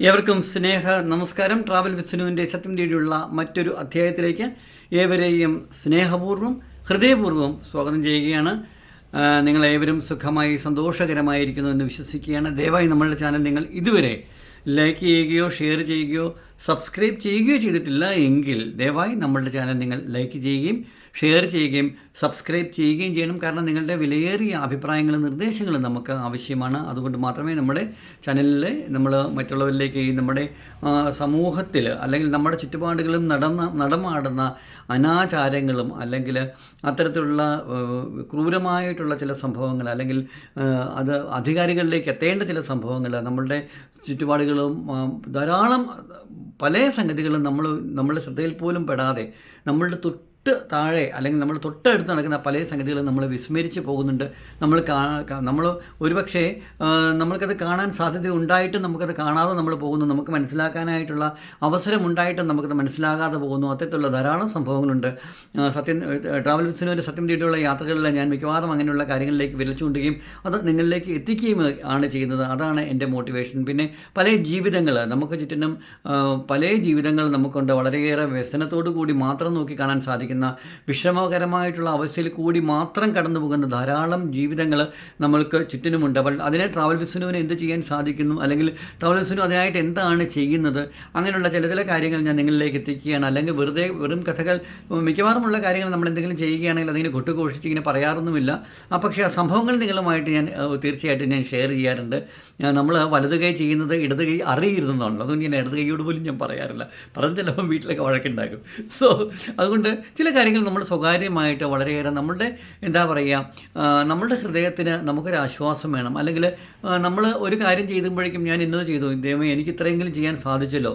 ഏവർക്കും സ്നേഹ നമസ്കാരം. ട്രാവൽ വിസ്നുവിന്റെ സത്യം തേടിയുള്ള മറ്റൊരു അധ്യായത്തിലേക്ക് ഏവരെയും സ്നേഹപൂർവം ഹൃദയപൂർവം സ്വാഗതം ചെയ്യുകയാണ്. നിങ്ങളേവരും സുഖമായി സന്തോഷകരമായിരിക്കുന്നു എന്ന് വിശ്വസിക്കുകയാണ്. ദയവായി നമ്മളുടെ ചാനൽ നിങ്ങൾ ഇതുവരെ ലൈക്ക് ചെയ്യുകയോ ഷെയർ ചെയ്യുകയോ സബ്സ്ക്രൈബ് ചെയ്യുകയോ ചെയ്തിട്ടില്ല എങ്കിൽ ദയവായി നമ്മളുടെ ചാനൽ നിങ്ങൾ ലൈക്ക് ചെയ്യുകയും ഷെയർ ചെയ്യുകയും സബ്സ്ക്രൈബ് ചെയ്യുകയും ചെയ്യണം. കാരണം നിങ്ങളുടെ വിലയേറിയ അഭിപ്രായങ്ങളും നിർദ്ദേശങ്ങളും നമുക്ക് ആവശ്യമാണ്. അതുകൊണ്ട് മാത്രമേ നമ്മുടെ ചാനലിൽ നമ്മൾ മറ്റുള്ളവരിലേക്ക് നമ്മുടെ സമൂഹത്തിൽ അല്ലെങ്കിൽ നമ്മുടെ ചുറ്റുപാടുകളും നടന്ന നടമാടുന്ന അനാചാരങ്ങളും അല്ലെങ്കിൽ അത്തരത്തിലുള്ള ക്രൂരമായിട്ടുള്ള ചില സംഭവങ്ങൾ അല്ലെങ്കിൽ അത് അധികാരികളിലേക്ക് എത്തേണ്ട ചില സംഭവങ്ങൾ നമ്മളുടെ ചുറ്റുപാടുകളും ധാരാളം പല സംഗതികളും നമ്മൾ നമ്മുടെ ശ്രദ്ധയിൽ പോലും പെടാതെ നമ്മളുടെ തൊട്ട് താഴെ അല്ലെങ്കിൽ നമ്മൾ തൊട്ടടുത്ത് നടക്കുന്ന പല സംഗതികളും നമ്മൾ വിസ്മരിച്ച് പോകുന്നുണ്ട്. നമ്മൾ നമ്മൾ ഒരുപക്ഷെ നമ്മൾക്കത് കാണാൻ സാധ്യത ഉണ്ടായിട്ടും നമുക്കത് കാണാതെ നമ്മൾ പോകുന്നു. നമുക്ക് മനസ്സിലാക്കാനായിട്ടുള്ള അവസരം ഉണ്ടായിട്ടും നമുക്കത് മനസ്സിലാകാതെ പോകുന്നു. അത്തരത്തിലുള്ള ധാരാളം സംഭവങ്ങളുണ്ട്. സത്യം ട്രാവൽ ബിസിനൊരു സത്യം തേടിയുള്ള യാത്രകളിൽ ഞാൻ മിക്കവാറും അങ്ങനെയുള്ള കാര്യങ്ങളിലേക്ക് വിരൽ ചൂണ്ടുകയും അത് നിങ്ങളിലേക്ക് എത്തിക്കുകയും ആണ് ചെയ്യുന്നത്. അതാണ് എന്റെ മോട്ടിവേഷൻ. പിന്നെ പല ജീവിതങ്ങൾ നമുക്ക് ചുറ്റിനും പല ജീവിതങ്ങൾ നമുക്കുണ്ട്. വളരെയേറെ വ്യസനത്തോടു കൂടി മാത്രം നോക്കി കാണാൻ സാധിക്കുന്ന വിഷമകരമായിട്ടുള്ള അവസ്ഥയിൽ കൂടി മാത്രം കടന്നു പോകുന്ന ധാരാളം ജീവിതങ്ങൾ നമ്മൾക്ക് ചുറ്റിനുമുണ്ട്. അപ്പോൾ അതിനെ ട്രാവൽ ബിസിനുവിന് എന്ത് ചെയ്യാൻ സാധിക്കുന്നു? അല്ലെങ്കിൽ ട്രാവൽ ബിസിനു അതിനായിട്ട് എന്താണ് ചെയ്യുന്നത്? അങ്ങനെയുള്ള ചില ചില കാര്യങ്ങൾ ഞാൻ നിങ്ങളിലേക്ക് എത്തിക്കുകയാണ്. അല്ലെങ്കിൽ വെറുതെ വെറും കഥകൾ മിക്കവാറുമുള്ള കാര്യങ്ങൾ നമ്മൾ എന്തെങ്കിലും ചെയ്യുകയാണെങ്കിൽ അതിങ്ങനെ കൊട്ടുഘോഷിച്ച് ഇങ്ങനെ പറയാറൊന്നുമില്ല. ആ പക്ഷേ ആ സംഭവങ്ങൾ നിങ്ങളുമായിട്ട് ഞാൻ തീർച്ചയായിട്ടും ഞാൻ ഷെയർ ചെയ്യാറുണ്ട്. നമ്മൾ വലത് കൈ ചെയ്യുന്നത് ഇടത് കൈ അറിയരുതെന്നുള്ളൂ അതുകൊണ്ട് ഞാൻ ഇടത് കൈയോട് പോലും ഞാൻ പറയാറില്ല. പറഞ്ഞ് ചിലപ്പം വീട്ടിലൊക്കെ വഴക്കുണ്ടാക്കും. സോ അതുകൊണ്ട് ചില കാര്യങ്ങൾ നമ്മൾ സ്വകാര്യമായിട്ട് വളരെയേറെ നമ്മളുടെ എന്താ പറയുക നമ്മളുടെ ഹൃദയത്തിന് നമുക്കൊരു ആശ്വാസം വേണം. അല്ലെങ്കിൽ നമ്മൾ ഒരു കാര്യം ചെയ്യുമ്പോഴേക്കും ഞാൻ ഇന്നത് ചെയ്തു ദൈവമേ എനിക്ക് ഇത്രയെങ്കിലും ചെയ്യാൻ സാധിച്ചല്ലോ.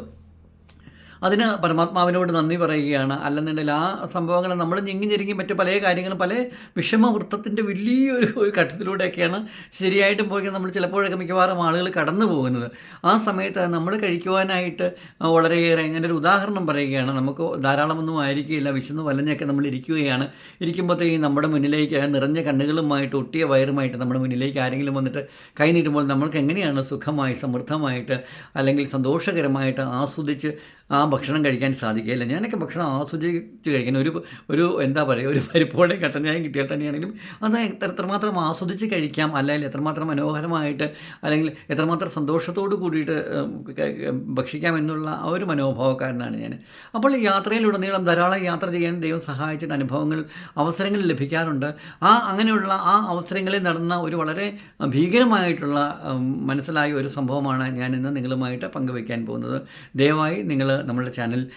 അതിന് പരമാത്മാവിനോട് നന്ദി പറയുകയാണ്. അല്ലെന്നുണ്ടെങ്കിൽ ആ സംഭവങ്ങൾ നമ്മൾ ഞെങ്ങി ഞെരുങ്ങി മറ്റു പല കാര്യങ്ങളും പല വിഷമവൃത്തത്തിന്റെ വലിയൊരു ഒരു ഘട്ടത്തിലൂടെയൊക്കെയാണ് ശരിയായിട്ടും പോയി നമ്മൾ ചിലപ്പോഴൊക്കെ മിക്കവാറും ആളുകൾ കടന്നു പോകുന്നത്. ആ സമയത്ത് നമ്മൾ കഴിക്കുവാനായിട്ട് വളരെയേറെ ഒരു ഉദാഹരണം പറയുകയാണ്. നമുക്ക് ധാരാളമൊന്നും ആയിരിക്കില്ല വിശന്ന് വലഞ്ഞൊക്കെ നമ്മൾ ഇരിക്കുകയാണ്. ഇരിക്കുമ്പോഴത്തേക്കും നമ്മുടെ മുന്നിലേക്ക് നിറഞ്ഞ കണ്ണുകളുമായിട്ട് ഒട്ടിയ വയറുമായിട്ട് നമ്മുടെ മുന്നിലേക്ക് ആരെങ്കിലും വന്നിട്ട് കൈ നീട്ടുമ്പോൾ നമ്മൾക്ക് എങ്ങനെയാണ് സുഖമായി സമൃദ്ധമായിട്ട് അല്ലെങ്കിൽ സന്തോഷകരമായിട്ട് ആസ്വദിച്ച് ആ ഭക്ഷണം കഴിക്കാൻ സാധിക്കുകയില്ല. ഞാനൊക്കെ ഭക്ഷണം ആസ്വദിച്ച് കഴിക്കാൻ ഒരു ഒരു എന്താ പറയുക ഒരു പരിപ്പോടെ കട്ടഞ്ഞായം കിട്ടിയാൽ തന്നെയാണെങ്കിലും അത് എത്ര എത്രമാത്രം ആസ്വദിച്ച് കഴിക്കാം അല്ലെങ്കിൽ എത്രമാത്രം മനോഹരമായിട്ട് അല്ലെങ്കിൽ എത്രമാത്രം സന്തോഷത്തോട് കൂടിയിട്ട് ഭക്ഷിക്കാം എന്നുള്ള ആ ഒരു മനോഭാവക്കാരനാണ് ഞാൻ. അപ്പോൾ യാത്രയിലുടനീളം ധാരാളം യാത്ര ചെയ്യാൻ ദൈവം സഹായിച്ചിട്ട് അനുഭവങ്ങൾ അവസരങ്ങൾ ലഭിക്കാറുണ്ട്. ആ അങ്ങനെയുള്ള ആ അവസരങ്ങളിൽ നടന്ന ഒരു വളരെ ഭീകരമായിട്ടുള്ള മനസ്സിലായ ഒരു സംഭവമാണ് ഞാൻ ഇന്ന് നിങ്ങളുമായിട്ട് പങ്കുവയ്ക്കാൻ പോകുന്നത്. ദയവായി നിങ്ങൾ നമ്മളുടെ ചാനൽ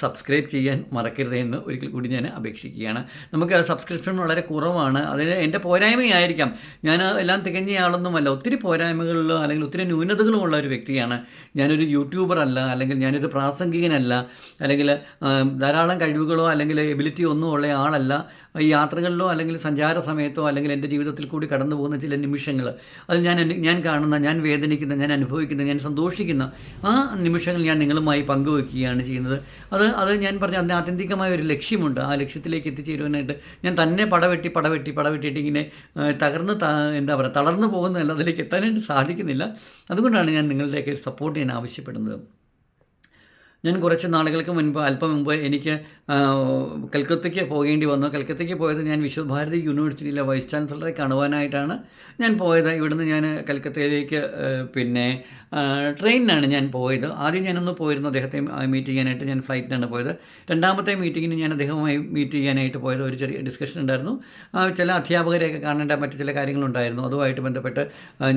സബ്സ്ക്രൈബ് ചെയ്യാൻ മറക്കരുത് എന്ന് ഒരിക്കൽ കൂടി ഞാൻ അപേക്ഷിക്കുകയാണ്. നമുക്ക് സബ്സ്ക്രിപ്ഷൻ വളരെ കുറവാണ്. അതിന് എന്റെ പോരായ്മയായിരിക്കാം. ഞാൻ എല്ലാം തികഞ്ഞയാളൊന്നുമല്ല. ഒത്തിരി പോരായ്മകളിലോ അല്ലെങ്കിൽ ഒത്തിരി ന്യൂനതകളും ഉള്ള ഒരു വ്യക്തിയാണ്. ഞാനൊരു യൂട്യൂബർ അല്ല അല്ലെങ്കിൽ ഞാനൊരു പ്രാസംഗികനല്ല അല്ലെങ്കിൽ ധാരാളം കഴിവുകളോ അല്ലെങ്കിൽ എബിലിറ്റിയോ ഒന്നും ഉള്ള ആളല്ല. ഈ യാത്രകളിലോ അല്ലെങ്കിൽ സഞ്ചാര സമയത്തോ അല്ലെങ്കിൽ എന്റെ ജീവിതത്തിൽ കൂടി കടന്നു പോകുന്ന ചില നിമിഷങ്ങൾ അത് ഞാൻ ഞാൻ കാണുന്ന ഞാൻ വേദനിക്കുന്ന ഞാൻ അനുഭവിക്കുന്ന ഞാൻ സന്തോഷിക്കുന്ന ആ നിമിഷങ്ങൾ ഞാൻ നിങ്ങളുമായി പങ്കുവെക്കുകയാണ് ചെയ്യുന്നത്. അത് അത് ഞാൻ പറഞ്ഞ അതിന് ആത്യന്തികമായ ഒരു ലക്ഷ്യമുണ്ട്. ആ ലക്ഷ്യത്തിലേക്ക് എത്തിച്ചേരുവാനായിട്ട് ഞാൻ തന്നെ പടവെട്ടി പടവെട്ടി പടവെട്ടിയിട്ട് ഇങ്ങനെ തകർന്ന് എന്താ പറയുക തളർന്നു പോകുന്നതല്ല അതിലേക്ക് എത്താനായിട്ട് സാധിക്കുന്നില്ല. അതുകൊണ്ടാണ് ഞാൻ നിങ്ങളുടെയൊക്കെ സപ്പോർട്ട് ഞാൻ ആവശ്യപ്പെടുന്നത്. ഞാൻ കുറച്ച് നാളുകൾക്ക് മുൻപ് അല്പം മുമ്പ് എനിക്ക് കൽക്കത്തയ്ക്ക് പോകേണ്ടി വന്നു. കൽക്കത്തയ്ക്ക് പോയത് ഞാൻ വിശ്വഭാരതി യൂണിവേഴ്സിറ്റിയിലെ വൈസ് ചാൻസലറെ കാണുവാനായിട്ടാണ് ഞാൻ പോയത്. ഇവിടുന്ന് ഞാൻ കൽക്കത്തയിലേക്ക് പിന്നെ ട്രെയിനിനാണ് ഞാൻ പോയത്. ആദ്യം ഞാനൊന്ന് പോയിരുന്നു അദ്ദേഹത്തെ മീറ്റ് ചെയ്യാനായിട്ട്. ഞാൻ ഫ്ലൈറ്റിനാണ് പോയത്. രണ്ടാമത്തെ മീറ്റിങ്ങിന് ഞാൻ അദ്ദേഹവുമായി മീറ്റ് ചെയ്യാനായിട്ട് പോയത്. ഒരു ചെറിയ ഡിസ്കഷൻ ഉണ്ടായിരുന്നു. ചില അധ്യാപകരെയൊക്കെ കാണേണ്ട മറ്റു ചില കാര്യങ്ങളുണ്ടായിരുന്നു. അതുമായിട്ട് ബന്ധപ്പെട്ട്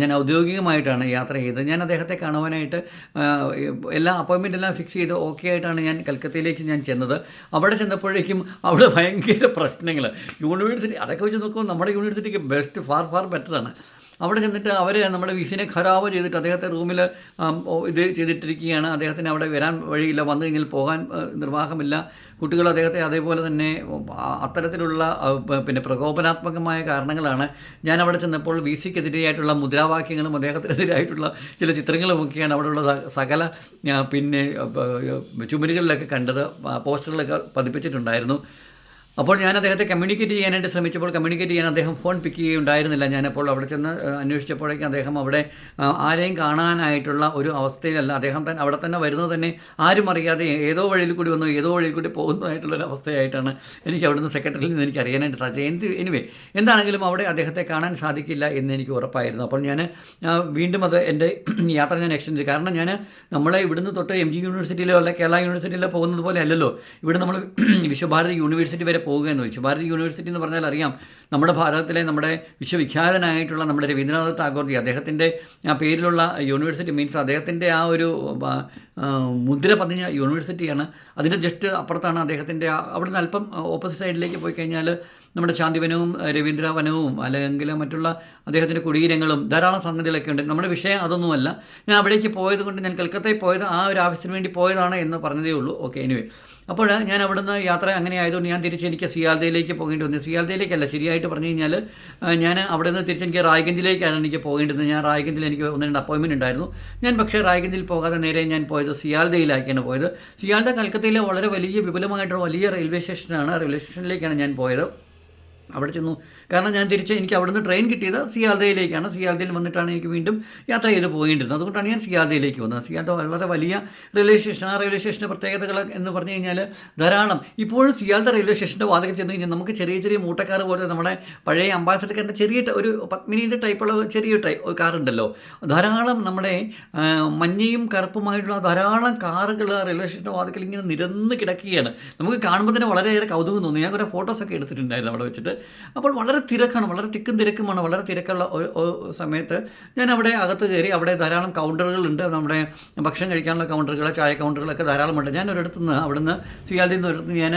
ഞാൻ ഔദ്യോഗികമായിട്ടാണ് യാത്ര ചെയ്തത്. ഞാൻ അദ്ദേഹത്തെ കാണുവാനായിട്ട് എല്ലാ അപ്പോയിൻമെന്റ് എല്ലാം ഫിക്സ് ചെയ്ത് ഓക്കെ ആയിട്ടാണ് ഞാൻ കൽക്കത്തയിലേക്ക് ഞാൻ ചെന്നത്. അവിടെ ചെന്നപ്പോഴേക്കും അവിടെ ഭയങ്കര പ്രശ്നങ്ങൾ യൂണിവേഴ്സിറ്റി അതൊക്കെ വെച്ച് നോക്കുമ്പോൾ നമ്മുടെ യൂണിവേഴ്സിറ്റിക്ക് ബെസ്റ്റ് ഫാർ ഫാർ ബെറ്ററാണ് അവിടെ ചെന്നിട്ട് അവർ നമ്മുടെ വിസിനെ ഖരാബ് ചെയ്തിട്ട് അദ്ദേഹത്തെ റൂമിൽ ഇത് ചെയ്തിട്ടിരിക്കുകയാണ്. അദ്ദേഹത്തിന് അവിടെ വരാൻ വഴിയില്ല. വന്നു കഴിഞ്ഞാൽ പോകാൻ നിർവാഹമില്ല. കുട്ടികൾ അദ്ദേഹത്തെ അതേപോലെ തന്നെ അത്തരത്തിലുള്ള പിന്നെ പ്രകോപനാത്മകമായ കാരണങ്ങളാണ് ഞാൻ അവിടെ ചെന്നപ്പോൾ വി സിക്കെതിരെയായിട്ടുള്ള മുദ്രാവാക്യങ്ങളും അദ്ദേഹത്തിനെതിരായിട്ടുള്ള ചില ചിത്രങ്ങളും ഒക്കെയാണ് അവിടെയുള്ള സകല പിന്നെ ചുമരുകളിലൊക്കെ കണ്ടത് പോസ്റ്ററുകളൊക്കെ പതിപ്പിച്ചിട്ടുണ്ടായിരുന്നു. അപ്പോൾ ഞാൻ അദ്ദേഹത്തെ കമ്മ്യൂണിക്കേറ്റ് ചെയ്യാനായിട്ട് ശ്രമിച്ചപ്പോൾ കമ്മ്യൂണിക്കേറ്റ് ചെയ്യാൻ അദ്ദേഹം ഫോൺ പിക്ക് ചെയ്യുകയുണ്ടായിരുന്നില്ല. ഞാനപ്പോൾ അവിടെ ചെന്ന് അന്വേഷിച്ചപ്പോഴേക്കും അദ്ദേഹം അവിടെ ആരെയും കാണാനായിട്ടുള്ള ഒരു അവസ്ഥയിലല്ല അദ്ദേഹം തന്നെ അവിടെ തന്നെ വരുന്നത് തന്നെ ആരും അറിയാതെ ഏതോ വഴിയിൽ കൂടി വന്നു ഏതോ വഴിയിൽ കൂടി പോകുന്നതായിട്ടുള്ളൊരു അവസ്ഥയായിട്ടാണ് എനിക്ക് അവിടുന്ന് സെക്രട്ടറിയിൽ നിന്ന് എനിക്ക് അറിയാനായിട്ട് സാധിച്ചത്. എന്ത് എനിവേ എന്താണെങ്കിലും അവിടെ അദ്ദേഹത്തെ കാണാൻ സാധിക്കില്ല എന്ന് എനിക്ക് ഉറപ്പായിരുന്നു. അപ്പോൾ ഞാൻ വീണ്ടും അത് എന്റെ യാത്ര ഞാൻ എക്സ്റ്റെൻഡ് ചെയ്തു. കാരണം ഞാൻ നമ്മളെ ഇവിടുന്ന് തൊട്ട് എം ജി യൂണിവേഴ്സിറ്റിയിലോ അല്ലെ കേരള യൂണിവേഴ്സിറ്റിയിലോ പോകുന്നത് പോലെ അല്ലല്ലോ. ഇവിടെ നമ്മൾ വിശ്വഭാരതി യൂണിവേഴ്സിറ്റി വരെ പോവുകയെന്ന് ഭാരതി യൂണിവേഴ്സിറ്റി എന്ന് പറഞ്ഞാൽ അറിയാം നമ്മുടെ ഭാരതത്തിലെ നമ്മുടെ വിശ്വവിഖ്യാതനായിട്ടുള്ള നമ്മുടെ രവീന്ദ്രനാഥ് ടാഗോർജി അദ്ദേഹത്തിന്റെ ആ പേരിലുള്ള യൂണിവേഴ്സിറ്റി മീൻസ് അദ്ദേഹത്തിന്റെ ആ ഒരു മുദ്ര പതിഞ്ഞ യൂണിവേഴ്സിറ്റിയാണ്. അതിന്റെ ജസ്റ്റ് അപ്പുറത്താണ് അദ്ദേഹത്തിന്റെ അവിടെ നിന്ന് അല്പം ഓപ്പോസിറ്റ് സൈഡിലേക്ക് പോയി കഴിഞ്ഞാൽ നമ്മുടെ ശാന്തിവനവും രവീന്ദ്രവനവും അല്ലെങ്കിൽ മറ്റുള്ള അദ്ദേഹത്തിന്റെ കുടീരങ്ങളും ധാരാളം സംഗതികളൊക്കെ ഉണ്ട്. നമ്മുടെ വിഷയം അതൊന്നുമല്ല. ഞാൻ അവിടേക്ക് പോയത് കൊണ്ട് ഞാൻ കൽക്കത്തയിൽ പോയത് ആ ഒരു ആവശ്യത്തിന് വേണ്ടി പോയതാണ് എന്ന് പറഞ്ഞതേ ഉള്ളൂ. ഓക്കെ എനിവേ അപ്പോൾ ഞാൻ അവിടുന്ന് യാത്ര അങ്ങനെ ആയതുകൊണ്ട് ഞാൻ തിരിച്ച് എനിക്ക് സിയാൽദയിലേക്ക് പോകേണ്ടി വന്നു. സിയാൽദയിലേക്കല്ല ശരിയായിട്ട് പറഞ്ഞു കഴിഞ്ഞാൽ ഞാൻ അവിടെ നിന്ന് തിരിച്ച് എനിക്ക് റായ്ഗഞ്ചിലേക്കാണ് എനിക്ക് പോകേണ്ടത് ഞാൻ റായ്ഗഞ്ചിൽ എനിക്ക് ഒന്ന് രണ്ട് അപ്പോയിൻമെന്റ് ഉണ്ടായിരുന്നു. ഞാൻ പക്ഷേ റായ്ഗഞ്ചിൽ പോകാതെ നേരെ ഞാൻ പോയത് സിയാൽദയിലേക്കാണ് പോയത്. സിയാൽദ കൽക്കത്തയിലെ വളരെ വലിയ വിപുലമായിട്ടുള്ള വലിയ റെയിൽവേ സ്റ്റേഷനാണ്. റെയിൽവേ സ്റ്റേഷനിലേക്കാണ് ഞാൻ പോയത്. അവിടെ ചെന്നു കാരണം ഞാൻ തിരിച്ച് എനിക്ക് അവിടുന്ന് ട്രെയിൻ കിട്ടിയത് സിയാൽദയിലേക്കാണ്. സിയാൽദയിൽ വന്നിട്ടാണ് എനിക്ക് വീണ്ടും യാത്ര ചെയ്ത് പോകേണ്ടിരുന്നത്. അതുകൊണ്ടാണ് ഞാൻ സിയാൽദയിലേക്ക് വന്നത്. സിയാൽദ വളരെ വലിയ റെയിൽവേ സ്റ്റേഷൻ ആ റെയിൽവേ സ്റ്റേഷന്റെ പ്രത്യേകതകൾ എന്ന് പറഞ്ഞു കഴിഞ്ഞാൽ ധാരാളം. ഇപ്പോഴും സിയാൽദ റെയിൽവേ സ്റ്റേഷന്റെ വാതിൽ ചെന്ന് കഴിഞ്ഞാൽ നമുക്ക് ചെറിയ ചെറിയ മൂട്ടക്കാർ പോലെ നമ്മുടെ പഴയ അംബാസഡർക്കാരന്റെ ചെറിയ ഒരു പത്മിനീന്റെ ടൈപ്പുള്ള ചെറിയ ടൈപ്പ് കാറുണ്ടല്ലോ ധാരാളം നമ്മുടെ മഞ്ഞയും കറുപ്പുമായിട്ടുള്ള ധാരാളം കാറുകൾ റെയിൽവേ സ്റ്റേഷന്റെ വാതിക്കൽ ഇങ്ങനെ നിരന്ന് കിടക്കുകയാണ്. നമുക്ക് കാണുമ്പോൾ തന്നെ വളരെയേറെ കൗതുകം തോന്നുന്നു ഞാൻ കുറേ ഫോട്ടോസൊക്കെ എടുത്തിട്ടുണ്ടായിരുന്നു അവിടെ വെച്ചിട്ട്. അപ്പോൾ വളരെ തിരക്കാണ് വളരെ തിക്കും തിരക്കുമാണ് വളരെ തിരക്കുള്ള സമയത്ത് ഞാൻ അവിടെ അകത്ത് കയറി അവിടെ ധാരാളം കൗണ്ടറുകളുണ്ട് നമ്മുടെ ഭക്ഷണം കഴിക്കാനുള്ള കൗണ്ടറുകൾ ചായ കൗണ്ടറുകളൊക്കെ ധാരാളമുണ്ട്. ഞാൻ ഒരിടത്ത് നിന്ന് അവിടുന്ന് സിയാലിൽ നിന്ന് ഒരിടത്ത് ഞാൻ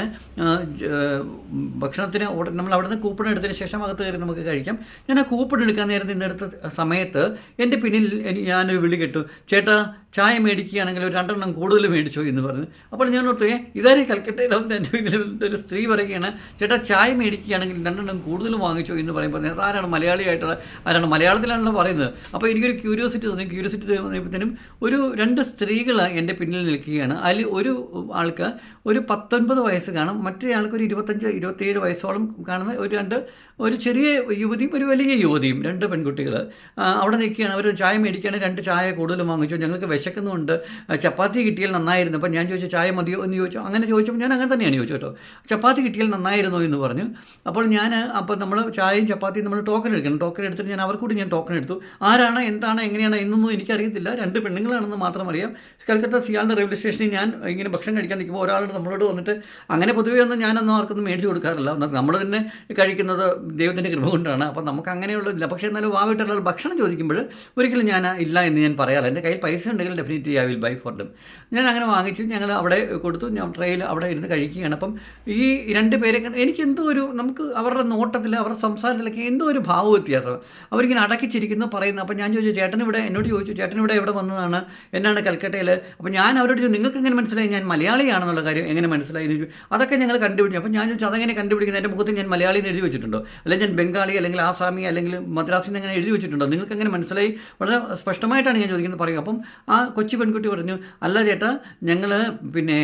ഭക്ഷണത്തിന് നമ്മൾ അവിടുന്ന് കൂപ്പൺ എടുത്തതിന് ശേഷം അകത്ത് കയറി നമുക്ക് കഴിക്കാം. ഞാൻ ആ കൂപ്പൺ എടുക്കാൻ നേരത്തെ ഇന്നെടുത്ത സമയത്ത് എന്റെ പിന്നിൽ ഞാനൊരു വിളി കേട്ടു. ചേട്ടാ ചായ മേടിക്കുകയാണെങ്കിൽ ഒരു രണ്ടെണ്ണം കൂടുതൽ മേടിച്ചോ എന്ന് പറഞ്ഞു. അപ്പോൾ ഞാൻ ഓർത്തു "ഏ, ഇതാരും കൽക്കട്ടയിൽ വന്ന് എന്റെ ഒരു സ്ത്രീ പറയുകയാണ് ചേട്ടാ ചായ മേടിക്കുകയാണെങ്കിൽ രണ്ടെണ്ണം കൂടുതൽ വാങ്ങിച്ചോ എന്ന് പറയുമ്പോൾ "അത് ആരാണ് മലയാളിയായിട്ടുള്ള ആരാണ് മലയാളത്തിലാണല്ലോ പറയുന്നത്? അപ്പോൾ എനിക്കൊരു ക്യൂരിയോസിറ്റി തോന്നി. ക്യൂരിയോസിറ്റി തോന്നിയപ്പോഴത്തേനും ഒരു രണ്ട് സ്ത്രീകൾ എന്റെ പിന്നിൽ നിൽക്കുകയാണ്. അതിൽ ഒരു ആൾക്ക് ഒരു പത്തൊൻപത് വയസ്സ് കാണും. മറ്റേ ആൾക്ക് ഒരു ഇരുപത്തഞ്ച് ഇരുപത്തേഴ് വയസ്സോളം കാണുന്ന ഒരു രണ്ട് ഒരു ചെറിയ യുവതിയും ഒരു വലിയ യുവതിയും രണ്ട് പെൺകുട്ടികൾ അവിടെ നിൽക്കുകയാണ്. അവർ ചായ മേടിക്കുകയാണെങ്കിൽ രണ്ട് ചായ കൂടുതൽ വാങ്ങിച്ചു. ഞങ്ങൾക്ക് വിശക്കുന്നുണ്ട് ചപ്പാത്തി കിട്ടിയാൽ നന്നായിരുന്നു. അപ്പം ഞാൻ ചോദിച്ചു ചായ മതിയോ? എന്ന് ചോദിച്ചു. അങ്ങനെ ചോദിച്ചപ്പോൾ ഞാൻ അങ്ങനെ തന്നെയാണ് ചോദിച്ചു കേട്ടോ. ചപ്പാത്തി കിട്ടിയാൽ നന്നായിരുന്നു എന്ന് പറഞ്ഞു. അപ്പോൾ ഞാൻ അപ്പോൾ നമ്മൾ ചായയും ചപ്പാത്തിയും നമ്മൾ ടോക്കൺ എടുക്കണം. ടോക്കൺ എടുത്തിട്ട് ഞാൻ അവർക്കൂടി ഞാൻ ടോക്കൺ എടുത്തു. ആരാണ് എന്താണ് എങ്ങനെയാണ് എന്നൊന്നും എനിക്കറിയത്തില്ല. രണ്ട് പെണ്ണുങ്ങളാണെന്ന് മാത്രം അറിയാം. കൽക്കത്ത സിയാലിന്റെ റെയിൽവേ സ്റ്റേഷനിൽ ഞാൻ ഇങ്ങനെ ഭക്ഷണം കഴിക്കാൻ നിൽക്കുമ്പോൾ ഒരാൾ നമ്മളോട് വന്നിട്ട് അങ്ങനെ പൊതുവേ ഒന്നും ഞാനൊന്നും ആർക്കൊന്നും മേടിച്ചു കൊടുക്കാറില്ല. നമ്മൾ തന്നെ കഴിക്കുന്നത് ദൈവത്തിന്റെ കൃപ കൊണ്ടാണ്. അപ്പോൾ നമുക്ക് അങ്ങനെയുള്ളതില്ല. പക്ഷേ എന്നാലും വാവിട്ടുള്ള ഭക്ഷണം ചോദിക്കുമ്പോൾ ഒരിക്കലും ഞാൻ ഇല്ല എന്ന് ഞാൻ പറയാറില്ല. എന്റെ കയ്യിൽ പൈസ ഉണ്ടെങ്കിൽ definitely I will buy for them ഞാൻ അങ്ങനെ വാങ്ങിച്ച് ഞങ്ങൾ അവിടെ കൊടുത്തു. ഞാൻ ട്രെയിൽ അവിടെ ഇരുന്ന് കഴിക്കുകയാണ്. അപ്പം ഈ രണ്ട് പേരെ എനിക്ക് എന്തോ ഒരു നമുക്ക് അവരുടെ നോട്ടത്തിൽ അവരുടെ സംസാരത്തിലൊക്കെ എന്തോ ഒരു ഭാവ വ്യത്യാസം. അവരിങ്ങനെ അടക്കിച്ചിരിക്കുന്നു പറയുന്നു. അപ്പോൾ ഞാൻ ചോദിച്ചു ചേട്ടൻ ഇവിടെ എന്നോട് ചോദിച്ചു ചേട്ടൻ ഇവിടെ എവിടെ വന്നതാണ്? എന്നാണ് കൽക്കട്ടയിൽ അപ്പോൾ ഞാൻ അവരോട് ചോദിച്ചു നിങ്ങൾക്ക് എങ്ങനെ മനസ്സിലായി? ഞാൻ മലയാളിയാണെന്നുള്ള കാര്യം എങ്ങനെ മനസ്സിലായി? അതൊക്കെ ഞങ്ങൾ കണ്ടുപിടിച്ചു. അപ്പോൾ ഞാൻ ചോദിച്ചു അതെങ്ങനെ കണ്ടുപിടിക്കുന്നത് എന്റെ മുഖത്ത് ഞാൻ മലയാളി എഴുതി വെച്ചിട്ടുണ്ടോ? അല്ലെങ്കിൽ ഞാൻ ബംഗാളി അല്ലെങ്കിൽ ആസാമി അല്ലെങ്കിൽ മദ്രാസിൽ നിന്ന് അങ്ങനെ എഴുതി വെച്ചിട്ടുണ്ടോ? നിങ്ങൾക്ക് അങ്ങനെ മനസ്സിലായി? വളരെ സ്പഷ്ടമായിട്ടാണ് ഞാൻ ചോദിക്കുന്നത് പറയുക. അപ്പം ആ കൊച്ചു പെൺകുട്ടി പറഞ്ഞു അല്ല ചേട്ടാ ഞങ്ങൾ പിന്നെ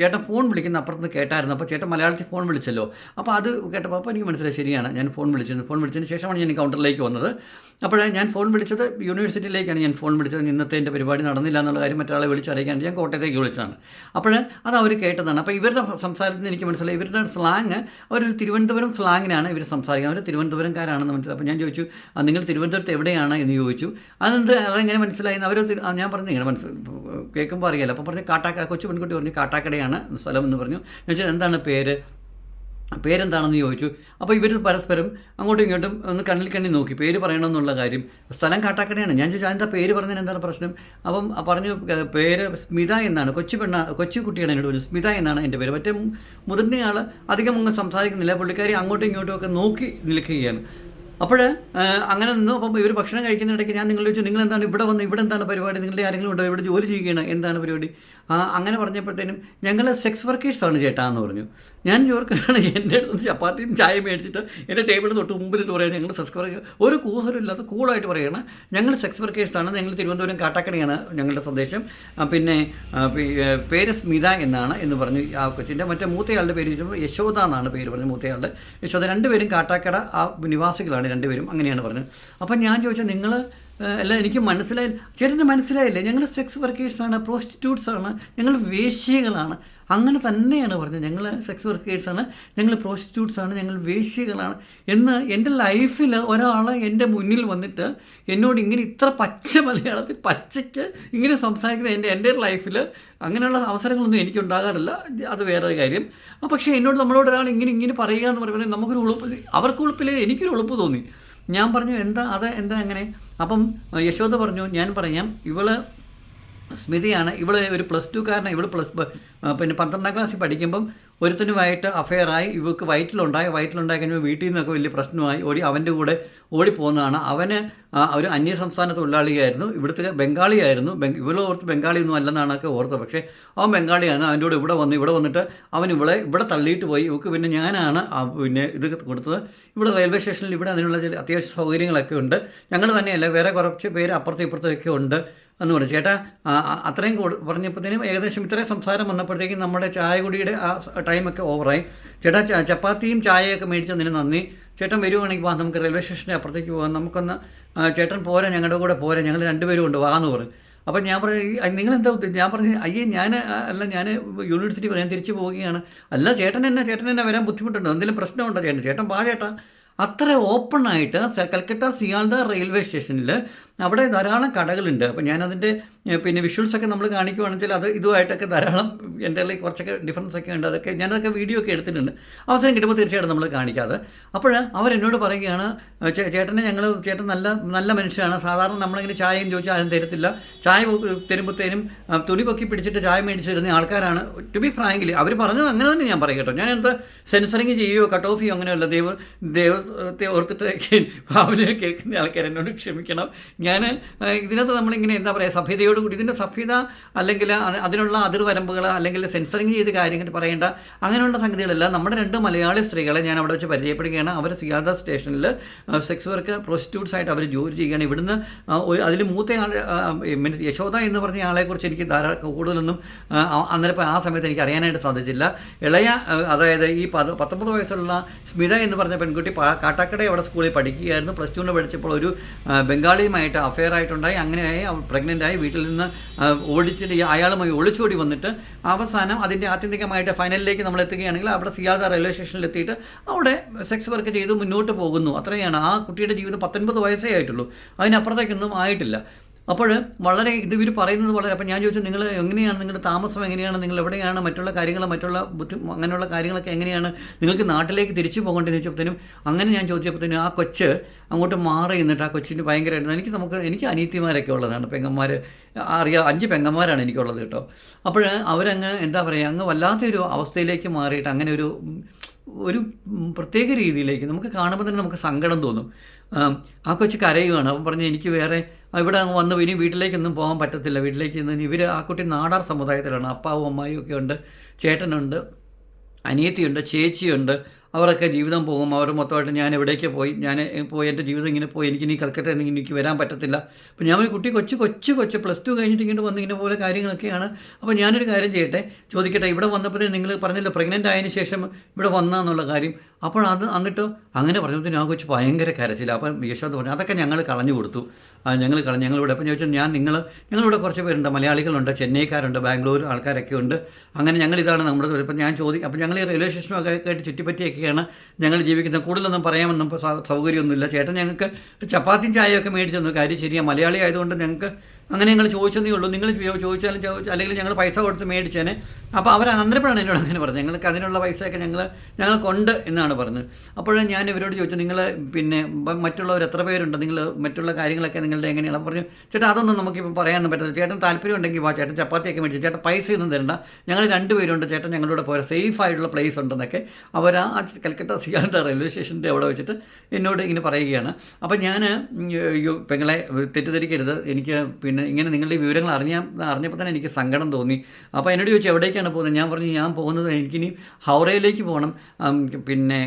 ചേട്ടൻ ഫോൺ വിളിക്കുന്ന അപ്പുറത്ത് കേട്ടായിരുന്നു. അപ്പോൾ ചേട്ടൻ മലയാളത്തിൽ ഫോൺ വിളിച്ചല്ലോ. അപ്പോൾ അത് കേട്ടപ്പോൾ അപ്പോൾ എനിക്ക് മനസ്സിലായി ശരിയാണ് ഞാൻ ഫോൺ വിളിച്ചത് ഫോൺ വിളിച്ചതിന് ശേഷമാണ് ഞാൻ കൗണ്ടറിലേക്ക് വന്നത്. അപ്പോൾ ഞാൻ ഫോൺ വിളിച്ചത് യൂണിവേഴ്സിറ്റിയിലേക്കാണ് ഞാൻ ഫോൺ വിളിച്ചത്. ഇന്നത്തെ എന്റെ പരിപാടി നടന്നില്ല എന്നുള്ള കാര്യം മറ്റൊരാളെ വിളിച്ചറിയിക്കാൻ ഞാൻ കോട്ടയത്തേക്ക് വിളിച്ചതാണ്. അപ്പോൾ അത് അവർ കേട്ടതാണ്. അപ്പോൾ ഇവരുടെ സംസാരത്തിൽ എനിക്ക് മനസ്സിലായി. ഇവരുടെ സ്ലാങ് അവരൊരു തിരുവനന്തപുരം സ്ലാങ്ങിനാണ് ഇവർ സംസാരിക്കുന്നത് അവർ തിരുവനന്തപുരംകാരാണെന്ന് മനസ്സിലായി. അപ്പോൾ ഞാൻ ചോദിച്ചു "ആ, നിങ്ങൾ തിരുവനന്തപുരത്ത് എവിടെയാണ്? എന്ന് ചോദിച്ചു. അതെന്ത് അതെങ്ങനെ മനസ്സിലായി? അവർ ഞാൻ പറഞ്ഞു ഇങ്ങനെ മനസ്സിൽ കേൾക്കുമ്പോൾ അറിയാമല്ലോ അപ്പോൾ പറഞ്ഞു കാട്ടാക്കട കൊച്ചു പെൺകുട്ടി പറഞ്ഞു കാട്ടാക്കടയാണ് സ്ഥലം എന്ന് പറഞ്ഞു. ഞാൻ ചോദിച്ചു എന്താണ് പേര്? പേരെന്താണെന്ന് ചോദിച്ചു. അപ്പോൾ ഇവർ പരസ്പരം അങ്ങോട്ടും ഇങ്ങോട്ടും ഒന്ന് കണ്ണിൽ കണ്ണി നോക്കി പേര് പറയണമെന്നുള്ള കാര്യം. സ്ഥലം കാട്ടാക്കടയാണ്. ഞാൻ ചോദിച്ചു അതിന്റെ പേര് പറഞ്ഞതിന് എന്താണ് പ്രശ്നം? അപ്പം പറഞ്ഞു പേര് സ്മിത എന്നാണ്. കൊച്ചു പെണ്ണ കൊച്ചു കുട്ടിയാണ് എന്നോട് ഒരു സ്മിത എന്നാണ് എന്റെ പേര്. മറ്റേ മുതിർന്നയാൾ അധികം അങ്ങ് സംസാരിക്കുന്നില്ല. പുള്ളിക്കാരി അങ്ങോട്ടും ഇങ്ങോട്ടും ഒക്കെ നോക്കി നിൽക്കുകയാണ്. അപ്പോൾ അങ്ങനെ നിന്നു. അപ്പം ഇവർ ഭക്ഷണം കഴിക്കുന്നിടയ്ക്ക് ഞാൻ നിങ്ങൾ ചോദിച്ചു നിങ്ങൾ എന്താണ് ഇവിടെ വന്ന് ഇവിടെ എന്താണ് പരിപാടി? നിങ്ങളുടെ ആരെങ്കിലും ഉണ്ടോ? ഇവിടെ ജോലി ചെയ്യുകയാണ്. എന്താണ് പരിപാടി? അങ്ങനെ പറഞ്ഞപ്പോഴത്തേനും ഞങ്ങൾ സെക്സ് വർക്കേഴ്സാണ് ചേട്ടാ എന്ന് പറഞ്ഞു. ഞാൻ ഓർക്കുകയാണ് എന്റെ അടുത്ത് ചപ്പാത്തിയും ചായ മേടിച്ചിട്ട് എന്റെ ടേബിളിൽ തൊട്ട് മുമ്പിൽ പറയുന്നത് ഞങ്ങൾ വർക്ക് ഒരു കൂസലില്ലാത്ത കൂളായിട്ട് പറയുകയാണ്. ഞങ്ങൾ സെക്സ് വർക്കേഴ്സാണ് ഞങ്ങൾ തിരുവനന്തപുരം കാട്ടാക്കടയാണ് ഞങ്ങളുടെ സന്ദേശം. പിന്നെ പേര് സ്മിത എന്നാണ് എന്ന് പറഞ്ഞു ആ കൊച്ചിന്റെ മറ്റേ മൂത്തയാളുടെ പേര് യശോദ എന്നാണ് പേര് പറഞ്ഞത് മൂത്തയാളുടെ. യശോദ രണ്ടുപേരും കാട്ടാക്കട ആ നിവാസികളാണ് രണ്ടുപേരും. അങ്ങനെയാണ് പറഞ്ഞത് അപ്പം ഞാൻ ചോദിച്ചാൽ നിങ്ങൾ അല്ല എനിക്ക് മനസ്സിലായി ചേട്ടന് മനസ്സിലായില്ലേ? ഞങ്ങൾ സെക്സ് വർക്കേഴ്സാണ് പ്രോസ്റ്റിറ്റ്യൂട്ട്സാണ് ഞങ്ങൾ വേശ്യകളാണ്. അങ്ങനെ തന്നെയാണ് പറഞ്ഞത്. ഞങ്ങൾ സെക്സ് വർക്കേഴ്സാണ് ഞങ്ങൾ പ്രോസ്റ്റിറ്റ്യൂട്ട്സാണ് ഞങ്ങൾ വേശ്യകളാണ് എന്ന് എന്റെ ലൈഫിൽ ഒരാൾ എന്റെ മുന്നിൽ വന്നിട്ട് എന്നോട് ഇങ്ങനെ ഇത്ര പച്ച മലയാളത്തിൽ പച്ചയ്ക്ക് ഇങ്ങനെ സംസാരിക്കുന്നത് എന്റെ എന്റെ ലൈഫിൽ അങ്ങനെയുള്ള അവസരങ്ങളൊന്നും എനിക്കുണ്ടാകാറില്ല അത് വേറൊരു കാര്യം. പക്ഷേ എന്നോട് നമ്മളോട് ഒരാൾ ഇങ്ങനെ ഇങ്ങനെ പറയുക എന്ന് പറയുന്നത് നമുക്കൊരു ഉളുപ്പ് അവർക്ക് ഉളുപ്പില്ല എനിക്കൊരു ഉളുപ്പ് തോന്നി. ഞാൻ പറഞ്ഞു എന്താ അത് എന്താ അങ്ങനെ? അപ്പം യശോദ പറഞ്ഞു ഞാൻ പറയാം ഇവൾ സ്മിതിയാണ്. ഇവൾ ഒരു പ്ലസ് ടു കാരണം ഇവൾ പ്ലസ് പിന്നെ പന്ത്രണ്ടാം ക്ലാസ്സിൽ പഠിക്കുമ്പം ഒരുത്തനുമായിട്ട് അഫെയറായി ഇവൾക്ക് വയറ്റിലുണ്ടായി വയറ്റിലുണ്ടായി കഴിഞ്ഞാൽ വീട്ടിൽ നിന്നൊക്കെ വലിയ പ്രശ്നമായി. ഓടി അവന്റെ കൂടെ ഓടിപ്പോകുന്നതാണ് അവന് ഒരു അന്യസംസ്ഥാന തൊഴിലാളിയായിരുന്നു. ഇവിടുത്തെ ബംഗാളിയായിരുന്നു. ബംഗ് ഇവളെ ഓർത്ത് ബംഗാളിയൊന്നും അല്ലെന്നാണൊക്കെ ഓർത്തത്. പക്ഷേ അവൻ ബംഗാളിയാണ്. അവന്റെ കൂടെ ഇവിടെ വന്ന് ഇവിടെ വന്നിട്ട് അവൻ ഇവിടെ ഇവിടെ തള്ളിയിട്ട് പോയി. ഇവൾക്ക് പിന്നെ ഞാനാണ് പിന്നെ ഇത് കൊടുത്തത്. ഇവിടെ റെയിൽവേ സ്റ്റേഷനിൽ ഇവിടെ അതിനുള്ള ചില അത്യാവശ്യ സൗകര്യങ്ങളൊക്കെ ഉണ്ട്. ഞങ്ങൾ തന്നെയല്ല വേറെ കുറച്ച് പേര് അപ്പുറത്തും ഇപ്പുറത്തും ഒക്കെ ഉണ്ട്. എന്ന് പറഞ്ഞു. ചേട്ടാ അത്രയും പറഞ്ഞപ്പോഴത്തേനും ഏകദേശം ഇത്രയും സംസാരം വന്നപ്പോഴത്തേക്കും നമ്മുടെ ചായ കുടിയുടെ ആ ടൈമൊക്കെ ഓവറായി. ചേട്ടാ ചപ്പാത്തിയും ചായയൊക്കെ മേടിച്ചതിന് നന്ദി. ചേട്ടൻ വരുവാണെങ്കിൽ വാ നമുക്ക് റെയിൽവേ സ്റ്റേഷന്റെ അപ്പുറത്തേക്ക് പോകാം. നമുക്കൊന്ന് ചേട്ടൻ പോരാ ഞങ്ങളുടെ കൂടെ പോരാ ഞങ്ങൾ രണ്ടുപേരും ഉണ്ട് വാ എന്ന് പറഞ്ഞു. അപ്പം ഞാൻ പറഞ്ഞു നിങ്ങൾ എന്താ ഉദ്ദേശം ഞാൻ പറഞ്ഞു അയ്യേ ഞാൻ അല്ല ഞാൻ യൂണിവേഴ്സിറ്റി ഞാൻ തിരിച്ചു പോവുകയാണ്. അല്ല ചേട്ടൻ തന്നെ ചേട്ടൻ തന്നെ വരാൻ ബുദ്ധിമുട്ടുണ്ടോ. എന്തെങ്കിലും പ്രശ്നമുണ്ടോ ചേട്ടൻ? ചേട്ടൻ പാ ചേട്ടാ. അത്ര ഓപ്പണായിട്ട് കൽക്കട്ട സിയാൽദ റെയിൽവേ സ്റ്റേഷനിൽ അവിടെ ധാരാളം കടകളുണ്ട്. അപ്പോൾ ഞാനതിന്റെ പിന്നെ വിഷ്വൽസൊക്കെ നമ്മൾ കാണിക്കുവാണെങ്കിൽ അത് ഇതുമായിട്ടൊക്കെ ധാരാളം എന്റെ കയ്യിൽ കുറച്ചൊക്കെ ഡിഫറൻസ് ഒക്കെ ഉണ്ട്. അതൊക്കെ ഞാനതൊക്കെ വീഡിയോ ഒക്കെ എടുത്തിട്ടുണ്ട്. അവസരം കിട്ടുമ്പോൾ തീർച്ചയായിട്ടും നമ്മൾ കാണിക്കാതെ. അപ്പോൾ അവരെന്നോട് പറയുകയാണ് ചേട്ടനെ ഞങ്ങൾ ചേട്ടൻ നല്ല നല്ല മനുഷ്യനാണ്. സാധാരണ നമ്മളിങ്ങനെ ചായയും ചോദിച്ചാൽ ആരും തരത്തില്ല. ചായ തരുമ്പോഴത്തേനും തുണി പൊക്കി പിടിച്ചിട്ട് ചായ മേടിച്ച് തരുന്ന ആൾക്കാരാണ്. ടു ബി ഫ്രാങ്കിൽ അവർ പറഞ്ഞത് അങ്ങനെ തന്നെ ഞാൻ പറയും ഞാൻ എന്താ സെൻസറിങ് ചെയ്യുകയോ കട്ട് ഓഫ് ചെയ്യുകയോ അങ്ങനെയല്ല. ദൈവ ദൈവത്തെ ഓർത്തിട്ട് ഭാവനയിൽ കേൾക്കുന്ന ആൾക്കാർ എന്നോട് ക്ഷമിക്കണം ഞാൻ ഇതിനകത്ത് നമ്മളിങ്ങനെ എന്താ പറയുക സഭ്യതയോട് കൂടി ഇതിന്റെ സഭ്യത അല്ലെങ്കിൽ അത് അതിനുള്ള അതിർവരമ്പുകൾ അല്ലെങ്കിൽ സെൻസറിങ് ചെയ്ത് കാര്യങ്ങൾ പറയേണ്ട അങ്ങനെയുള്ള സംഗതികളല്ല. നമ്മുടെ രണ്ട് മലയാളി സ്ത്രീകളെ ഞാൻ അവിടെ വെച്ച് പരിചയപ്പെടുകയാണ്. അവർ സിയാദ സ്റ്റേഷനിൽ സെക്സ് വർക്ക് പ്രോസ്റ്റിറ്റ്യൂട്ട്സ് ആയിട്ട് അവർ ജോലി ചെയ്യുകയാണ്. ഇവിടുന്ന് അതിൽ മൂത്ത ആൾ മീൻസ് യശോദ എന്ന് പറഞ്ഞ ആളെക്കുറിച്ച് എനിക്ക് ധാരാളം കൂടുതലൊന്നും അന്നേരം ആ സമയത്ത് എനിക്ക് അറിയാനായിട്ട് സാധിച്ചില്ല. ഇളയ അതായത് ഈ പത് പത്തൊമ്പത് വയസ്സുള്ള സ്മിത എന്ന് പറഞ്ഞ പെൺകുട്ടി കാട്ടാക്കട അവിടെ സ്കൂളിൽ പഠിക്കുകയായിരുന്നു. പ്ലസ് ടുവിന് പഠിച്ചപ്പോൾ ഒരു ബംഗാളിയുമായിട്ട് അഫെയർ ആയിട്ടുണ്ടായി. അങ്ങനെയായി പ്രഗ്നന്റ് ആയി. വീട്ടിൽ നിന്ന് ഓടിച്ചിട്ട് അയാളുമായി ഒളിച്ചോടി വന്നിട്ട് അവസാനം അതിന്റെ ആത്യന്തികമായിട്ട് ഫൈനലിലേക്ക് നമ്മൾ എത്തുകയാണെങ്കിൽ അവിടെ സിയാദ റെയിൽവേ സ്റ്റേഷനിൽ എത്തിയിട്ട് അവിടെ സെക്സ് വർക്ക് ചെയ്ത് മുന്നോട്ട് പോകുന്നു. അത്രയാണ്. ആ കുട്ടിയുടെ ജീവിതം പത്തൊൻപത് വയസ്സേ ആയിട്ടുള്ളൂ. അതിനപ്പുറത്തേക്കൊന്നും ആയിട്ടില്ല. അപ്പോൾ വളരെ ഇത് ഇവർ പറയുന്നത് വളരെ അപ്പം ഞാൻ ചോദിച്ചു നിങ്ങൾ എങ്ങനെയാണ് നിങ്ങളുടെ താമസം എങ്ങനെയാണ് നിങ്ങൾ എവിടെയാണ് മറ്റുള്ള കാര്യങ്ങൾ മറ്റുള്ള ബുദ്ധി അങ്ങനെയുള്ള കാര്യങ്ങളൊക്കെ എങ്ങനെയാണ് നിങ്ങൾക്ക് നാട്ടിലേക്ക് തിരിച്ചു പോകേണ്ടതെന്ന് ചോദിച്ചപ്പോഴത്തേനും അങ്ങനെ ഞാൻ ചോദിച്ചപ്പോഴത്തേനും ആ കൊച്ച് അങ്ങോട്ട് മാറി നിന്നിട്ട് ആ കൊച്ചിന് ഭയങ്കരമായിരുന്നു എനിക്ക് നമുക്ക് എനിക്ക് അനീതിമാരൊക്കെ ഉള്ളതാണ് പെങ്ങന്മാർ അറിയാം അഞ്ച് പെങ്ങന്മാരാണ് എനിക്കുള്ളത് കേട്ടോ. അപ്പോൾ അവരങ്ങ് എന്താ പറയുക അങ്ങ് വല്ലാത്തൊരു അവസ്ഥയിലേക്ക് മാറിയിട്ട് അങ്ങനെ ഒരു ഒരു പ്രത്യേക രീതിയിലേക്ക് നമുക്ക് കാണുമ്പോൾ തന്നെ നമുക്ക് സങ്കടം തോന്നും. ആ കൊച്ചു കരയുകയാണ് അവൻ പറഞ്ഞ് എനിക്ക് വേറെ ഇവിടെ വന്ന് ഇനി വീട്ടിലേക്കൊന്നും പോകാൻ പറ്റത്തില്ല. വീട്ടിലേക്ക് ഇന്ന് ഇവർ ആ കുട്ടി നാടാർ സമുദായത്തിലാണ്. അപ്പാവും അമ്മായും ഒക്കെ ഉണ്ട്. ചേട്ടനുണ്ട് അനിയത്തിയുണ്ട് ചേച്ചിയുണ്ട്. അവരൊക്കെ ജീവിതം പോകും. അവർ മൊത്തമായിട്ട് ഞാൻ എവിടേക്ക് പോയി? ഞാൻ പോയി എന്റെ ജീവിതം ഇങ്ങനെ പോയി. എനിക്ക് ഇനി കൽക്കട്ട നിന്ന് എനിക്ക് വരാൻ പറ്റത്തില്ല. അപ്പോൾ ഞാൻ ഒരു കുട്ടി കൊച്ചു കൊച്ചു കൊച്ചു പ്ലസ് ടു കഴിഞ്ഞിട്ട് ഇങ്ങോട്ട് വന്ന് ഇങ്ങനെ പോലെ കാര്യങ്ങളൊക്കെയാണ്. അപ്പോൾ ഞാനൊരു കാര്യം ചെയ്യട്ടെ? ചോദിക്കട്ടെ ഇവിടെ വന്നപ്പോഴേ നിങ്ങൾ പറഞ്ഞല്ലോ പ്രഗ്നന്റ് ആയതിനു ശേഷം ഇവിടെ വന്നാന്നുള്ള കാര്യം? അപ്പോൾ അത് എന്നിട്ട് അങ്ങനെ പറഞ്ഞപ്പോൾ ആ കൊച്ചു ഭയങ്കര കരച്ചില്ല അപ്പം യശോദ പറഞ്ഞു അതൊക്കെ ഞങ്ങൾ കളഞ്ഞു കൊടുത്തു. ഞങ്ങൾ കളഞ്ഞു ഞങ്ങളിവിടെ. അപ്പം ചോദിച്ചാൽ ഞാൻ നിങ്ങൾ ഞങ്ങളിവിടെ കുറച്ച് പേരുണ്ട്. മലയാളികളുണ്ട് ചെന്നൈക്കാരുണ്ട് ബാംഗ്ലൂർ ആൾക്കാരൊക്കെ ഉണ്ട് അങ്ങനെ ഞങ്ങൾ ഇതാണ് നമ്മുടെ. ഇപ്പം ഞാൻ ചോദി അപ്പം ഞങ്ങൾ ഈ റെയിൽവേ സ്റ്റേഷനൊക്കെ ആയിട്ട് ചുറ്റിപ്പറ്റിയൊക്കെയാണ് ഞങ്ങൾ ജീവിക്കുന്നത്. കൂടുതലൊന്നും പറയാമെന്നും സൗകര്യമൊന്നുമില്ല. ചേട്ടൻ ഞങ്ങൾക്ക് ചപ്പാത്തിയും ചായയൊക്കെ മേടിച്ചു തന്നു. കാര്യം ശരിയാണ് മലയാളി ആയതുകൊണ്ട് ഞങ്ങൾക്ക് അങ്ങനെ ഞങ്ങൾ ചോദിച്ചതേ ഉള്ളൂ. നിങ്ങൾ ചോദിച്ചാലും ചോദിച്ചാൽ അല്ലെങ്കിൽ ഞങ്ങൾ പൈസ കൊടുത്ത് മേടിച്ചേനെ. അപ്പോൾ അവർ അന്നേരപ്പോഴാണ് എന്നോട് അങ്ങനെ പറഞ്ഞത്. ഞങ്ങൾക്ക് അതിനുള്ള പൈസയൊക്കെ ഞങ്ങൾ ഞങ്ങൾക്കുണ്ട് എന്നാണ് പറഞ്ഞത്. അപ്പോൾ ഞാൻ ഇവരോട് ചോദിച്ചു നിങ്ങൾ പിന്നെ മറ്റുള്ളവർ എത്ര പേരുണ്ട്? നിങ്ങൾ മറ്റുള്ള കാര്യങ്ങളൊക്കെ നിങ്ങളുടെ എങ്ങനെയാണ്? പറഞ്ഞു ചേട്ടാ അതൊന്നും നമുക്കിപ്പോൾ പറയാനൊന്നും പറ്റില്ല ചേട്ടൻ താല്പര്യം ഉണ്ടെങ്കിൽ വാ ചേട്ടൻ ചപ്പാത്തിയൊക്കെ മേടിച്ചു ചേട്ടൻ പൈസയൊന്നും തരണ്ട. ഞങ്ങൾ രണ്ടുപേരുണ്ട് ചേട്ടൻ ഞങ്ങളുടെ പോരാ. സേഫ് ആയിട്ടുള്ള പ്ലേസ് ഉണ്ടെന്നൊക്കെ അവർ ആ കൽക്കട്ട സിയാണ്ട റെയിൽവേ സ്റ്റേഷന്റെ അവിടെ വെച്ചിട്ട് എന്നോട് ഇങ്ങനെ പറയുകയാണ്. അപ്പോൾ ഞാൻ പെങ്ങളെ തെറ്റിദ്ധരിക്കരുത്. എനിക്ക് പിന്നെ പിന്നെ ഇങ്ങനെ നിങ്ങളുടെ വിവരങ്ങൾ അറിഞ്ഞ അറിഞ്ഞപ്പോൾ തന്നെ എനിക്ക് സങ്കടം തോന്നി. അപ്പോൾ എന്നോട് ചോദിച്ചു എവിടേക്കാണ് പോകുന്നത്? ഞാൻ പറഞ്ഞു ഞാൻ പോകുന്നത് എനിക്കിനി ഹൗറയിലേക്ക് പോകണം. പിന്നെ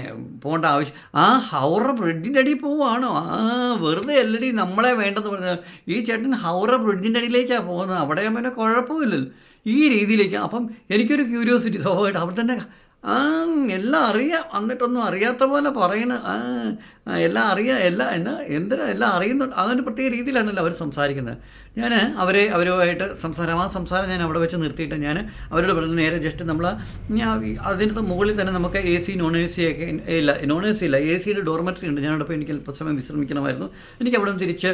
പോകേണ്ട ആവശ്യം ആ ഹൗറ ബ്രിഡ്ജിന്റെ അടിയിൽ പോവുകയാണോ? ആ വെറുതെ അല്ലടി നമ്മളെ വേണ്ടത് പറഞ്ഞത് ഈ ചേട്ടൻ ഹൗറ ബ്രിഡ്ജിന്റെ അടിയിലേക്കാണ് പോകുന്നത്. അവിടെ പിന്നെ കുഴപ്പമില്ലല്ലോ. ഈ രീതിയിലേക്ക്. അപ്പം എനിക്കൊരു ക്യൂരിയോസിറ്റി സ്വാഭാവികമായിട്ട് അവിടെ തന്നെ ആ എല്ലാം അറിയാം. എന്നിട്ടൊന്നും അറിയാത്ത പോലെ പറയണ ആ, എല്ലാം അറിയാ എല്ലാ എന്നാ എന്തിനാ എല്ലാം അറിയുന്നുണ്ട് അതൊരു പ്രത്യേക രീതിയിലാണല്ലോ അവർ സംസാരിക്കുന്നത്. ഞാൻ അവരെ അവരുമായിട്ട് സംസാരം ആ സംസാരം ഞാൻ അവിടെ വെച്ച് നിർത്തിയിട്ട് ഞാൻ അവരോട് പറഞ്ഞു നേരെ ജസ്റ്റ് നമ്മൾ അതിനകത്ത് മുകളിൽ തന്നെ നമുക്ക് A C non A C ഒക്കെ ഇല്ല നോൺ എ സി ഇല്ല എ സിയുടെ ഡോർമെറ്ററി ഉണ്ട്. പോയി എനിക്ക് അല്പ സമയം വിശ്രമിക്കണമായിരുന്നു. എനിക്ക് അവിടെ നിന്ന് തിരിച്ച്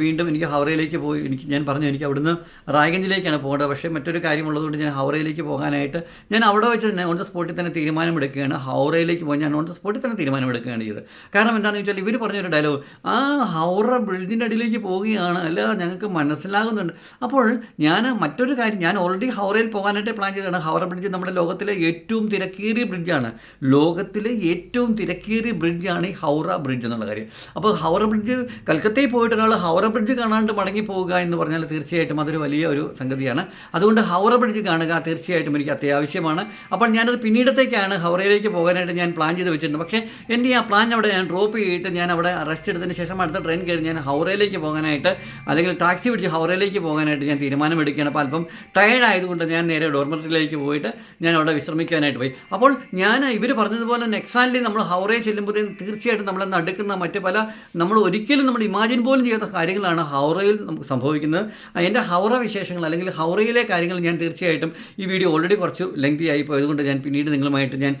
വീണ്ടും എനിക്ക് ഹൗറയിലേക്ക് പോയി. എനിക്ക് ഞാൻ പറഞ്ഞു എനിക്ക് അവിടുന്ന് റായ്ഗഞ്ചിലേക്കാണ് പോകേണ്ടത്. പക്ഷേ മറ്റൊരു കാര്യമുള്ളതുകൊണ്ട് ഞാൻ ഹൗറയിലേക്ക് പോകാനായിട്ട് ഞാൻ അവിടെ വെച്ച് തന്നെ ഓൺ ദ സ്പോട്ടിൽ തന്നെ തീരുമാനമെടുക്കുകയാണ്. ഹൗറയിലേക്ക് പോയി ഞാൻ ഓൺ ദ സ്പോട്ടിൽ തന്നെ തീരുമാനമെടുക്കുകയാണ് ചെയ്തത്. കാരണം എന്താണെന്ന് വെച്ചാൽ ഇവർ പറഞ്ഞൊരു ഡയലോഗ് ആ ഹൗറ ബ്രിഡ്ജിന്റെ അടിയിലേക്ക് പോവുകയാണ്. അല്ല ഞങ്ങൾക്ക് മനസ്സിലാകുന്നുണ്ട്. അപ്പോൾ ഞാൻ മറ്റൊരു കാര്യം ഞാൻ ഓൾറെഡി ഹൗറയിൽ പോകാനായിട്ട് പ്ലാൻ ചെയ്തതാണ്. ഹൗറ ബ്രിഡ്ജ് നമ്മുടെ ലോകത്തിലെ ഏറ്റവും തിരക്കേറിയ ബ്രിഡ്ജാണ് ലോകത്തിലെ ഏറ്റവും തിരക്കേറിയ ബ്രിഡ്ജാണ് ഈ ഹൗറ ബ്രിഡ്ജ് എന്നുള്ള കാര്യം. അപ്പോൾ ഹൗറ ബ്രിഡ്ജ് കൽക്കത്തയിൽ പോയിട്ട് ഒരാൾ ഹൗറ ബ്രിഡ്ജ് കാണാണ്ട് മടങ്ങി പോവുക എന്ന് പറഞ്ഞാൽ തീർച്ചയായിട്ടും അതൊരു വലിയ ഒരു സംഗതിയാണ്. അതുകൊണ്ട് ഹൗറ ബ്രിഡ്ജ് കാണുക തീർച്ചയായിട്ടും എനിക്ക് അത്യാവശ്യമാണ്. അപ്പോൾ ഞാനത് പിന്നീടത്തേക്കാണ് ഹൗറയിലേക്ക് പോകാനായിട്ട് ഞാൻ പ്ലാൻ ചെയ്ത് വെച്ചിട്ടുണ്ട് പക്ഷേ എന്റെ ആ പ്ലാൻ അവിടെ ഞാൻ ഡ്രോപ്പ് ചെയ്തിട്ട് ഞാൻ അവിടെ അറസ്റ്റ് എടുത്തതിന് ശേഷം അടുത്ത ട്രെയിൻ കയറി ഞാൻ ഹൗറയിലേക്ക് പോകാനായിട്ട് അല്ലെങ്കിൽ ടാക്സി പിടിച്ച് ഹൗറയിലേക്ക് പോകാനായിട്ട് ഞാൻ തീരുമാനമെടുക്കുകയാണ്. അപ്പോൾ അല്പം ടയർഡ് ആയതുകൊണ്ട് ഞാൻ നേരെ ഡോർമെറ്ററിയിലേക്ക് പോയിട്ട് ഞാൻ അവിടെ വിശ്രമിക്കാനായിട്ട് പോയി. അപ്പോൾ ഞാൻ ഇവർ പറഞ്ഞതുപോലെ തന്നെ നമ്മൾ ഹൗറയിൽ ചെല്ലുമ്പോഴത്തേക്കും തീർച്ചയായിട്ടും നമ്മളെ നടുക്കുന്ന മറ്റ് പല നമ്മൾ ഒരിക്കലും നമ്മൾ ഇമാജിൻ പോലും ചെയ്യാത്ത കാര്യങ്ങളാണ് ഹൗറയിൽ നമുക്ക് സംഭവിക്കുന്നത്. എന്റെ ഹൗറ വിശേഷങ്ങൾ അല്ലെങ്കിൽ ഹൗറയിലെ കാര്യങ്ങൾ ഞാൻ തീർച്ചയായിട്ടും ഈ വീഡിയോ ഓൾറെഡി കുറച്ച് ലെങ്തി ആയി പോയതുകൊണ്ട് ഞാൻ പിന്നീട് നിങ്ങളുമായിട്ട് ഞാൻ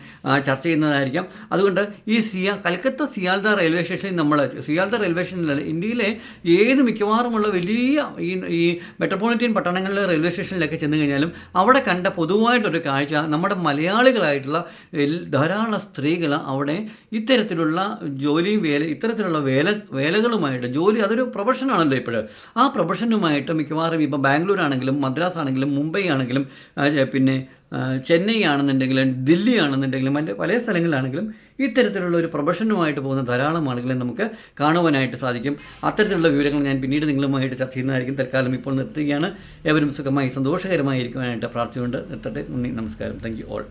ചർച്ച ചെയ്യുന്നതായിരിക്കാം. അതുകൊണ്ട് ഈ സിയ കൽക്കത്ത സിയാൽദ റെയിൽവേ സ്റ്റേഷനിൽ നമ്മൾ സിയാൽദ റെയിൽവേ സ്റ്റേഷനിലാണ് ഇന്ത്യയിലെ ഏത് മിക്കവാറുമുള്ള വലിയ ഈ ഈ മെട്രോപൊളിറ്റൻ പട്ടണങ്ങളിലെ റെയിൽവേ സ്റ്റേഷനിലൊക്കെ ചെന്ന് കഴിഞ്ഞാലും അവിടെ കണ്ട പൊതുവായിട്ടൊരു കാഴ്ച നമ്മുടെ മലയാളികളായിട്ടുള്ള ധാരാളം സ്ത്രീകൾ അവിടെ ഇത്തരത്തിലുള്ള ജോലിയും വേല ഇത്തരത്തിലുള്ള വേല വേലകളുമായിട്ട് ജോലി അതൊരു പ്രൊഫഷനാണല്ലോ ഇപ്പോൾ ആ പ്രൊഫഷനുമായിട്ട് മിക്കവാറും ഇപ്പോൾ ബാംഗ്ലൂർ ആണെങ്കിലും മദ്രാസ് ആണെങ്കിലും മുംബൈ ആണെങ്കിലും പിന്നെ ചെന്നൈ ആണെന്നുണ്ടെങ്കിലും ദില്ലി ആണെന്നുണ്ടെങ്കിലും മറ്റ് പല സ്ഥലങ്ങളിലാണെങ്കിലും ഇത്തരത്തിലുള്ള ഒരു പ്രൊഫഷനുമായിട്ട് പോകുന്ന ധാരാളം ആളുകളെ നമുക്ക് കാണുവാനായിട്ട് സാധിക്കും. അത്തരത്തിലുള്ള വിവരങ്ങൾ ഞാൻ പിന്നീട് നിങ്ങളുമായിട്ട് ചർച്ച ചെയ്യുന്നതായിരിക്കും. തൽക്കാലം ഇപ്പോൾ നിർത്തുകയാണ്. എവരും സുഖമായി സന്തോഷകരമായി ഇരിക്കുവാനായിട്ട് പ്രാർത്ഥിച്ചുകൊണ്ട് നിർത്തട്ടെ. നന്ദി നമസ്കാരം. Thank you all